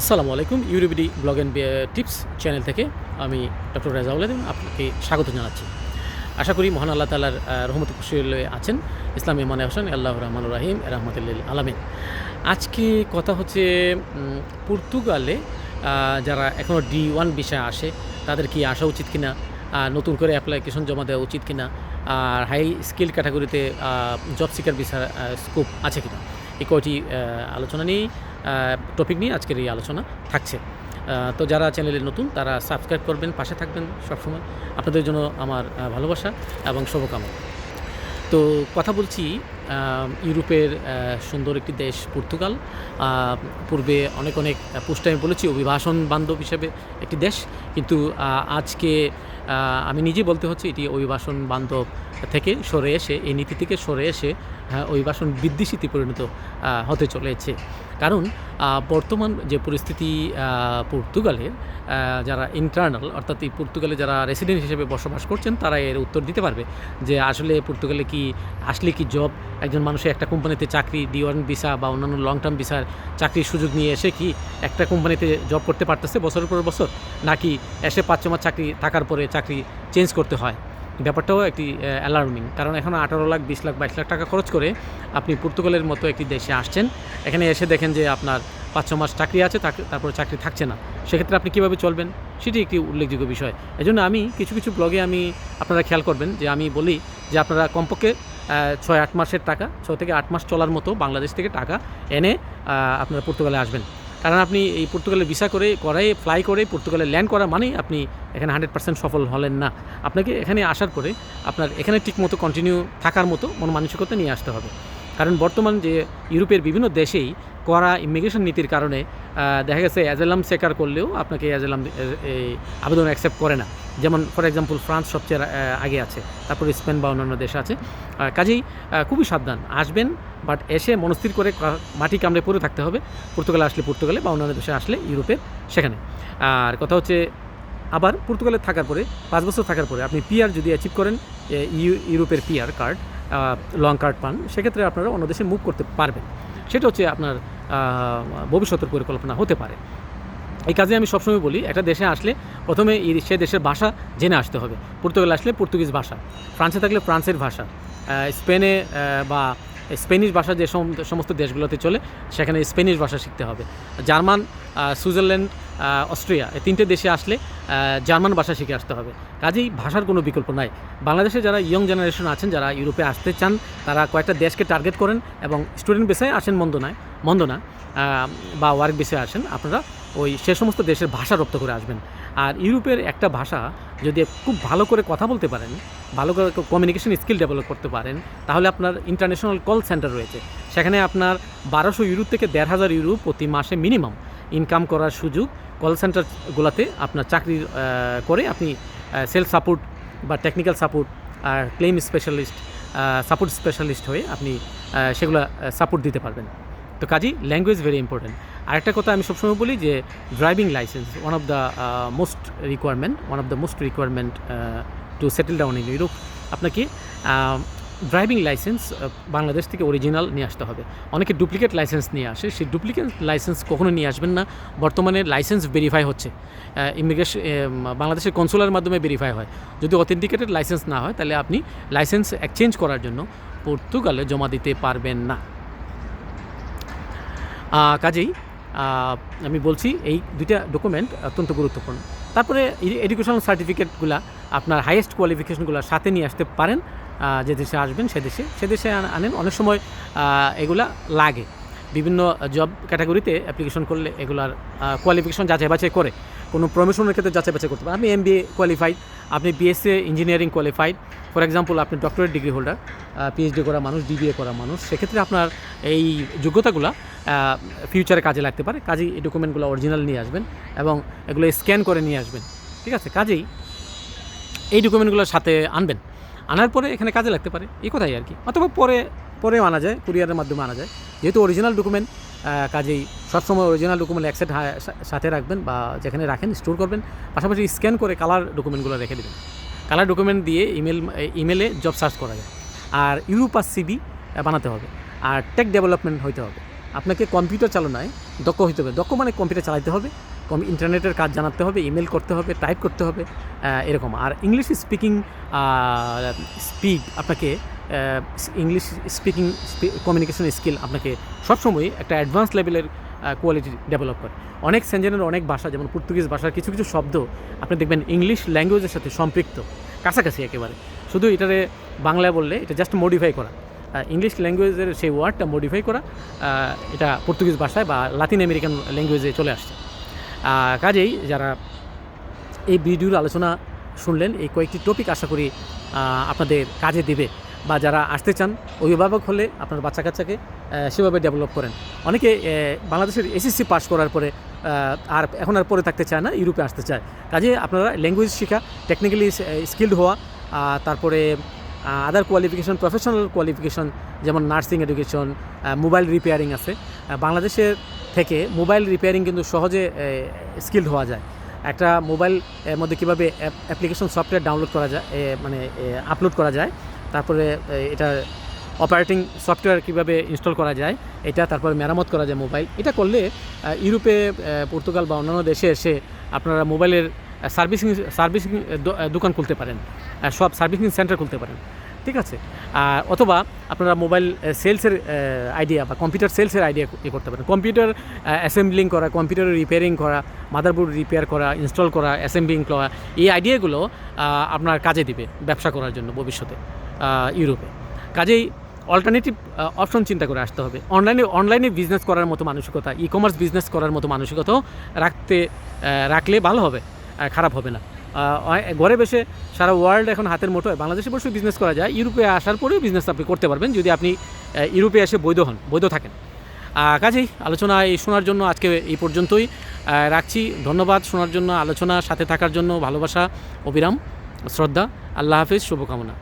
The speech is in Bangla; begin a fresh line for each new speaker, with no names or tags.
আসসালামু আলাইকুম, ইউরিবিডি ব্লগ অ্যান্ড টিপস চ্যানেল থেকে আমি ডক্টর রাজাউল আলম আপনাকে স্বাগত জানাচ্ছি। আশা করি মহান আল্লাহ তালার রহমত খুশিলে আছেন। ইসলাম ইমান হোসেন আল্লাহ রহমান রাহিম, রহমতুল্লিল আলমিন। আজকে কথা হচ্ছে পর্তুগালে যারা এখনও ডি ওয়ান বিষয় আসে, তাদের কি আসা উচিত কিনা? নতুন করে অ্যাপ্লিকেশন জমা দেওয়া উচিত কিনা? আর হাই স্কিল ক্যাটাগরিতে জব সিকার ভিসার স্কোপ আছে কিনা? এই কয়টি আলোচনা নিয়েই টপিক নিয়ে আজকের এই আলোচনা থাকছে। তো যারা চ্যানেলে নতুন, তারা সাবস্ক্রাইব করবেন, পাশে থাকবেন সবসময়। আপনাদের জন্য আমার ভালোবাসা এবং শুভকামনা। তো কথা বলছি ইউরোপের সুন্দর একটি দেশ পর্তুগাল। পূর্বে অনেক অনেক পোস্ট আমি বলেছি, অভিবাসন বান্ধব হিসেবে একটি দেশ। কিন্তু আজকে আমি নিজে বলতে হচ্ছে, এটি অভিবাসন বান্ধব থেকে সরে এসে এই নীতি থেকে সরে এসে হ্যাঁ, অভিবাসন বিদ্বেষীতে পরিণত হতে চলেছে। কারণ বর্তমান যে পরিস্থিতি পর্তুগালের যারা ইন্টারনাল অর্থাৎ এই পর্তুগালে যারা রেসিডেন্ট হিসেবে বসবাস করছেন তারা এর উত্তর দিতে পারবে যে আসলে পর্তুগালে কি আসলে কি জব একজন মানুষের একটা কোম্পানিতে চাকরি ডি ওয়ান ভিসা বা অন্যান্য লং টার্ম ভিসার চাকরির সুযোগ নিয়ে এসে কি একটা কোম্পানিতে জব করতে পারতেছে বছরের পর বছর? নাকি এসে পাঁচ মাস চাকরি থাকার পরে চাকরি চেঞ্জ করতে হয়? ব্যাপারটাও একটি অ্যালার্মিং কারণ এখন আঠারো লাখ, বিশ লাখ, বাইশ লাখ টাকা খরচ করে আপনি পর্তুগালের মতো একটি দেশে আসছেন। এখানে এসে দেখেন যে আপনার পাঁচ, ছ মাস চাকরি আছে তারপরে চাকরি থাকছে না। সেক্ষেত্রে আপনি কীভাবে চলবেন? সেটি একটি উল্লেখযোগ্য বিষয়। এজন্য আমি কিছু কিছু ব্লগে আমি আপনারা খেয়াল করবেন যে আমি বলি যে আপনারা কমপক্ষে ছয়, আট মাসের টাকা, ছয় থেকে আট মাস চলার মতো বাংলাদেশ থেকে টাকা এনে আপনারা পর্তুগালে আসবেন। কারণ আপনি এই পর্তুগালে ভিসা করে করাই ফ্লাই করে, পর্তুগালে ল্যান্ড করা মানেই আপনি এখানে হান্ড্রেড পার্সেন্ট সফল হলেন না। আপনাকে এখানে আসার পরে আপনার এখানে ঠিকমতো কন্টিনিউ থাকার মতো মন মানসিকতা নিয়ে আসতে হবে। কারণ বর্তমান যে ইউরোপের বিভিন্ন দেশেই করা ইমিগ্রেশন নীতির কারণে দেখা গেছে অ্যাজেলাম সেকার করলেও আপনাকে অ্যাজেলাম এই আবেদন অ্যাকসেপ্ট করে না। যেমন ফর এক্সাম্পল ফ্রান্স সবচেয়ে আগে আছে, তারপরে স্পেন বা অন্যান্য দেশ আছে। কাজেই খুবই সাবধান। আসবেন বাট এসে মনস্থির করে মাটি কামড়ে পড়ে থাকতে হবে। পর্তুগালে আসলে পর্তুগালে বা অন্যান্য দেশে আসলে ইউরোপের সেখানে। আর কথা হচ্ছে, আবার পর্তুগালে থাকার পরে, পাঁচ বছর থাকার পরে আপনি পিআর যদি অ্যাচিভ করেন ইউ- ইউরোপের পিআর কার্ড লং কার্ড পান, সেক্ষেত্রে আপনারা অন্য দেশে মুভ করতে পারবেন। সেটা হচ্ছে আপনার ভবিষ্যতের পরিকল্পনা হতে পারে। এই কাজে আমি সবসময় বলি, একটা দেশে আসলে প্রথমে সে দেশের ভাষা জেনে আসতে হবে। পর্তুগাল আসলে পর্তুগিজ ভাষা, ফ্রান্সে থাকলে ফ্রান্সের ভাষা স্পেনে বা স্পেনিশ ভাষা যে সমস্ত দেশগুলোতে চলে, সেখানে স্পেনিশ ভাষা শিখতে হবে। জার্মান সুইজারল্যান্ড অস্ট্রিয়া, এই তিনটে দেশে আসলে জার্মান ভাষা শিখে আসতে হবে। কাজেই ভাষার কোনো বিকল্প নাই। বাংলাদেশে যারা ইয়ং জেনারেশন আছেন, যারা ইউরোপে আসতে চান, তারা কয়েকটা দেশকে টার্গেট করেন এবং স্টুডেন্ট বেসে আসেন মন্দ নয় মন্দ না বা ওয়ার্ক বেসে আসেন। আপনারা ওই সে সমস্ত দেশের ভাষা রপ্ত করে আসবেন। আর ইউরোপের একটা ভাষা যদি খুব ভালো করে কথা বলতে পারেন, ভালো করে কমিউনিকেশন স্কিল ডেভেলপ করতে পারেন, তাহলে আপনার ইন্টারন্যাশনাল কল সেন্টার রয়েছে। সেখানে আপনার বারোশো ইউরোপ থেকে দেড় হাজার ইউরো প্রতি মাসে মিনিমাম ইনকাম করার সুযোগ কল সেন্টারগুলোতে আপনার চাকরি করে আপনি সেলফ সাপোর্ট বা technical support claim specialist support specialist হয়ে আপনি সেগুলো সাপোর্ট দিতে পারবেন। তো কাজেই ল্যাঙ্গুয়েজ ভেরি ইম্পর্ট্যান্ট আরেকটা কথা আমি সবসময় বলি যে driving licence one of the most requirement one of the most requirement to settle down in Europe আপনাকে ড্রাইভিং লাইসেন্স বাংলাদেশ থেকে অরিজিনাল নিয়ে আসতে হবে। অনেকে ডুপ্লিকেট লাইসেন্স নিয়ে আসে, সেই ডুপ্লিকেট লাইসেন্স কখনো নিয়ে আসবেন না। বর্তমানে লাইসেন্স ভেরিফাই হচ্ছে। ইমিগ্রেশন বাংলাদেশের কনসুলার মাধ্যমে ভেরিফাই হয়। যদি অথেন্টিকেটেড লাইসেন্স না হয়, তাহলে আপনি লাইসেন্স এক্সচেঞ্জ করার জন্য পর্তুগালে জমা দিতে পারবেন না। কাজেই আমি বলছি, এই দুইটা ডকুমেন্ট অত্যন্ত গুরুত্বপূর্ণ। তারপরে এডুকেশনাল সার্টিফিকেটগুলো আপনার হাইয়েস্ট কোয়ালিফিকেশনগুলো সাথে নিয়ে আসতে পারেন যে দেশে আসবেন সে দেশে। সে দেশে আনেন, অনেক সময় এগুলা লাগে। বিভিন্ন জব ক্যাটাগরিতে অ্যাপ্লিকেশন করলে এগুলার কোয়ালিফিকেশন যাচাই বাছাই করে। কোনো প্রমোশনের ক্ষেত্রে যাচাই বাছাই করতে পারেন। আপনি এম কোয়ালিফাইড আপনি BSc engineering qualified for example আপনি ডক্টরেট ডিগ্রি হোল্ডার পিএইচডি করা মানুষ ডিবিএ করা মানুষ, সেক্ষেত্রে আপনার এই যোগ্যতাগুলো ফিউচারে কাজে লাগতে পারে। কাজেই এই ডকুমেন্টগুলো অরিজিনাল নিয়ে আসবেন এবং এগুলো স্ক্যান করে নিয়ে আসবেন। ঠিক আছে? কাজেই এই ডকুমেন্টগুলো সাথে আনবেন। আনার পরে এখানে কাজে লাগতে পারে। এই কথাই আর কি। অথবা পরে, পরেও আনা যায় কুরিয়ারের মাধ্যমে আনা যায়। যেহেতু অরিজিনাল ডকুমেন্ট কাজেই সবসময় অরিজিনাল ডকুমেন্ট একসেট সাথে রাখবেন বা যেখানে রাখেন স্টোর করবেন। পাশাপাশি স্ক্যান করে কালার ডকুমেন্টগুলো রেখে দেবেন। কালার ডকুমেন্ট দিয়ে ইমেল ইমেলে জব সার্চ করা যায়। আর ইউরোপাস সিবি বানাতে হবে। আর টেক ডেভেলপমেন্ট হইতে হবে। আপনাকে কম্পিউটার চালনায় দক্ষ হতে হবে। দক্ষ মানে কম্পিউটার চালাতে হবে, কম ইন্টারনেটের কাজ জানাতে হবে, ইমেল করতে হবে, টাইপ করতে হবে এরকম। আর ইংলিশ স্পিকিং স্পিড আপনাকে ইংলিশ স্পিকিং কমিউনিকেশন স্কিল আপনাকে সবসময় একটা অ্যাডভান্স লেভেলের কোয়ালিটি ডেভেলপ করে। অনেক সেঞ্জেনের অনেক ভাষা, যেমন পর্তুগিজ ভাষার কিছু কিছু শব্দ আপনি দেখবেন ইংলিশ ল্যাঙ্গুয়েজের সাথে সম্পৃক্ত, কাছাকাছি একেবারে। শুধু এটারে বাংলায় বললে এটা জাস্ট মডিফাই করা। ইংলিশ ল্যাঙ্গুয়েজের সেই ওয়ার্ডটা মডিফাই করা এটা পর্তুগিজ ভাষায় বা লাতিন আমেরিকান ল্যাঙ্গুয়েজে চলে আসছে। কাজেই যারা এই ভিডিওর আলোচনা শুনলেন, এই কয়েকটি টপিক আশা করি আপনাদের কাজে দেবে বা যারা আসতে চান, অভিভাবক হলে আপনার বাচ্চা কাচ্চাকে সেভাবে ডেভেলপ করেন। অনেকে বাংলাদেশের এসএসসি পাস করার পরে আর এখন আর পরে থাকতে চায় না, ইউরোপে আসতে চায়। কাজে আপনারা ল্যাঙ্গুয়েজ শেখা টেকনিক্যালি স্কিল্ড হওয়া তারপরে আদার কোয়ালিফিকেশন প্রফেশনাল কোয়ালিফিকেশন যেমন নার্সিং এডুকেশন মোবাইল রিপেয়ারিং আছে। বাংলাদেশের থেকে মোবাইল রিপেয়ারিং কিন্তু সহজে স্কিল্ড হওয়া যায়। একটা মোবাইল মধ্যে কীভাবে অ্যাপ্লিকেশন সফটওয়্যার ডাউনলোড করা যায় মানে আপলোড করা যায়, তারপরে এটা অপারেটিং সফটওয়্যার কীভাবে ইনস্টল করা যায়, এটা তারপরে মেরামত করা যায় মোবাইল এটা করলে ইউরোপে পর্তুগাল বা অন্যান্য দেশে এসে আপনারা মোবাইলের সার্ভিসিং সার্ভিসিং দোকান খুলতে পারেন সব সার্ভিসিং সেন্টার খুলতে পারেন, ঠিক আছে? আর অথবা আপনারা মোবাইল সেলসের আইডিয়া বা কম্পিউটার সেলসের আইডিয়া ইয়ে করতে পারেন। কম্পিউটার অ্যাসেম্বলিং করা কম্পিউটার রিপেয়ারিং করা মাদারবোর্ড রিপেয়ার করা ইনস্টল করা অ্যাসেম্বলিং করা, এই আইডিয়াগুলো আপনার কাজে দিবে ব্যবসা করার জন্য ভবিষ্যতে ইউরোপে। কাজেই অল্টারনেটিভ অপশন চিন্তা করে আসতে হবে। অনলাইনে অনলাইনে বিজনেস করার মতো মানসিকতা ই কমার্স বিজনেস করার মতো মানসিকতাও রাখতে রাখলে ভালো হবে। খারাপ হবে না। ঘরে বসে সারা ওয়ার্ল্ড এখন হাতের মুঠোয়। বাংলাদেশে বসে বিজনেস করা যায়। ইউরোপে আসার পরেও বিজনেস আপনি করতে পারবেন যদি আপনি ইউরোপে এসে বৈধ হন, বৈধ থাকেন। কাজেই আলোচনা এই শোনার জন্য আজকে এই পর্যন্তই। রাখছি। ধন্যবাদ শোনার জন্য আলোচনা সাথে থাকার জন্য, ভালোবাসা, অবিরাম, শ্রদ্ধা। আল্লাহ হাফিজ, শুভকামনা।